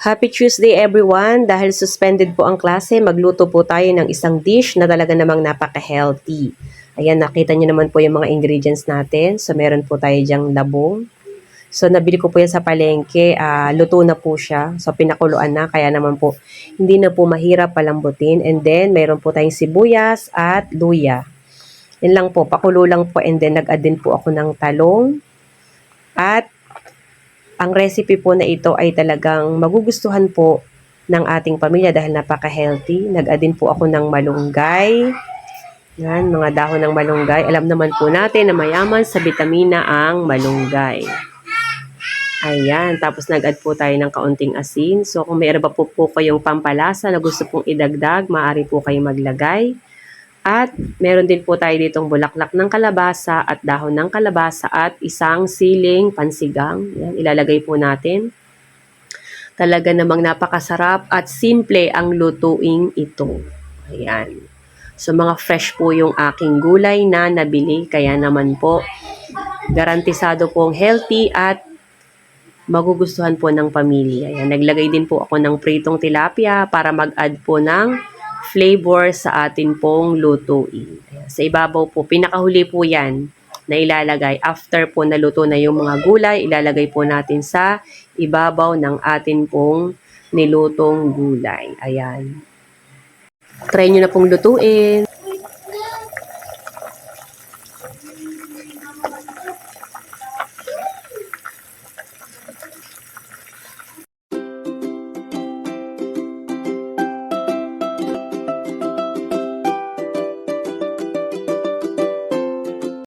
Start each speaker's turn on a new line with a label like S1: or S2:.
S1: Happy Tuesday everyone! Dahil suspended po ang klase, magluto po tayo ng isang dish na talaga namang napaka-healthy. Ayan, nakita niyo naman po yung mga ingredients natin. So, meron po tayo dyang labong. So, nabili ko po yan sa palengke. Ah, luto na po siya. So, pinakuluan na. Kaya naman po, hindi na po mahirap palambutin. And then, meron po tayong sibuyas at luya. Yan lang po. Pakulo lang po. And then, nag-add din po ako ng talong. At ang recipe po na ito ay talagang magugustuhan po ng ating pamilya dahil napaka-healthy. Nag-add din po ako ng malunggay. Yan, mga dahon ng malunggay. Alam naman po natin na mayaman sa vitamina ang malunggay. Ayan, tapos nag-add po tayo ng kaunting asin. So kung mayroon pa po, po kayong pampalasa na gusto pong idagdag, maaari po kayong maglagay. At meron din po tayo ditong bulaklak ng kalabasa at dahon ng kalabasa at isang siling pansigang. Yan, ilalagay po natin. Talaga namang napakasarap at simple ang lutuing ito. Ayan. So mga fresh po yung aking gulay na nabili. Kaya naman po, garantisado pong healthy at magugustuhan po ng pamilya. Ayan, naglagay din po ako ng pritong tilapia para mag-add po ng flavor sa atin pong lutuin. Eh. Sa ibabaw po, pinakahuli po yan na ilalagay. After po naluto na yung mga gulay, ilalagay po natin sa ibabaw ng atin pong nilutong gulay. Ayan. Try nyo na pong lutuin.